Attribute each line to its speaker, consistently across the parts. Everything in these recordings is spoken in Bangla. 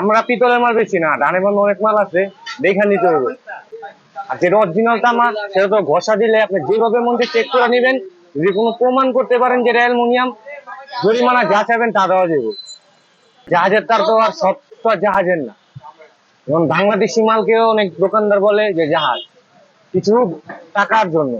Speaker 1: আমরা পিতলের মাল বেশি না ডানে বামে অনেক মাল আছে, দেখা নিতে হবে। আর যেটা অরিজিনাল তামা সেটা তো ঘষা দিলে আপনি যেভাবে মধ্যে চেক করে নেবেন, যদি কোনো প্রমাণ করতে পারেন যেটা অ্যালুমিনিয়াম, জরিমানা যা চাইবেন তা দেওয়া যাবে। জাহাজের তার তো আর সব তো জাহাজের না। যেমন বাংলাদেশি মালকেও অনেক দোকানদার বলে যে জাহাজ, কিছু টাকার জন্য।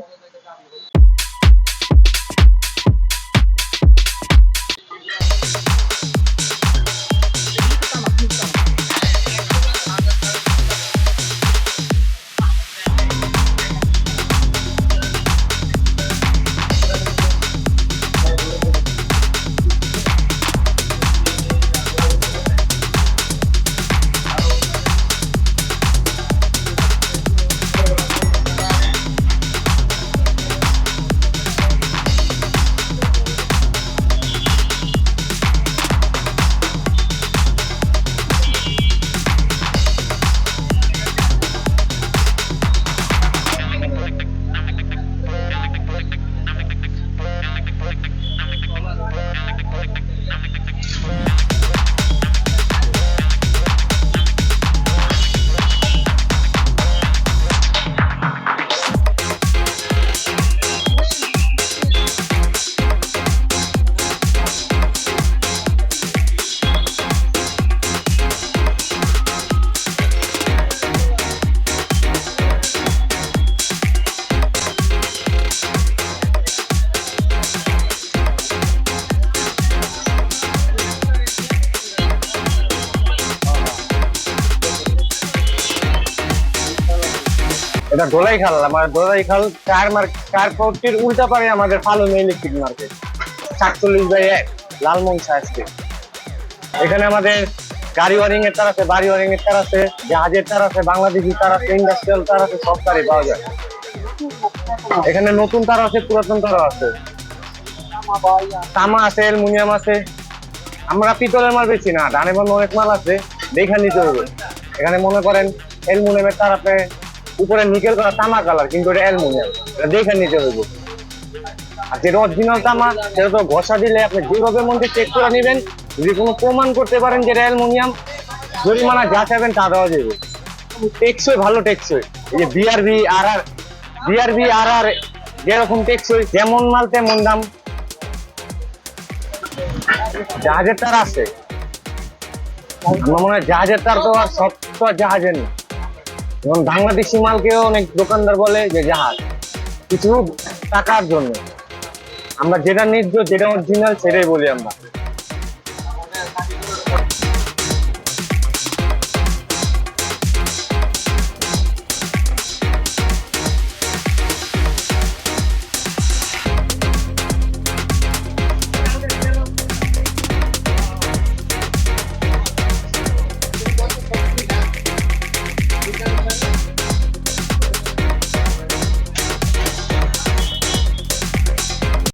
Speaker 1: এটা দোলাই খাল, আমার দোলাই খাল চার মার্ক চার কোটির উল্টা পারে আমাদের ফালুন ইলেকট্রিক মার্কেট সাতচল্লিশ বাই এক লালমং সাহেবকে এখানে আমাদের গাড়ি ওয়ারিং এর তার আছে, বাড়ি ওয়ারিং এর তার আছে, জাহাজের তার আছে, বাংলাদেশি তার আছে ইন্ডাস্ট্রিয়াল তার আছে, সব তারই পাওয়া যায়। এখানে নতুন তার আছে, পুরাতন তারও আছে। তামা আছে, অ্যালুমিনিয়াম আছে। আমরা পিতলের মাল বেশি না ডানে বামে অনেক মাল আছে, দেখা নিতে হবে। এখানে মনে করেন অ্যালুমিনিয়ামের তার আপনি উপরে নিকেল করা তামা কালার, কিন্তু এটা অ্যালুমিনিয়াম। এটা দেখে নিতে হবে আর যেটা অরিজিনাল তামা, সেটা তো ঘষা দিলে আপনি যেভাবে মধ্যে চেক করে নেবেন, যদি কোনো প্রমাণ করতে পারেন যেটা অ্যালুমিনিয়াম, জরিমানা যা চাইবেন তা দেওয়া যাবে। টেকসই, ভালো টেকসই। এই যে বিআরবি আর আর বিআরবি আর আর যেরকম টেকসই, যেমন মাল তেমন দাম। জাহাজের তার আছে। আমার মনে হয় জাহাজের তার তো আর সব তো জাহাজের না যেমন বাংলাদেশি মালকেও অনেক দোকানদার বলে যে জাহাজ। কিছু টাকার জন্য। আমরা যেটা নির্য যেটা অরিজিনাল সেটাই বলি আমরা।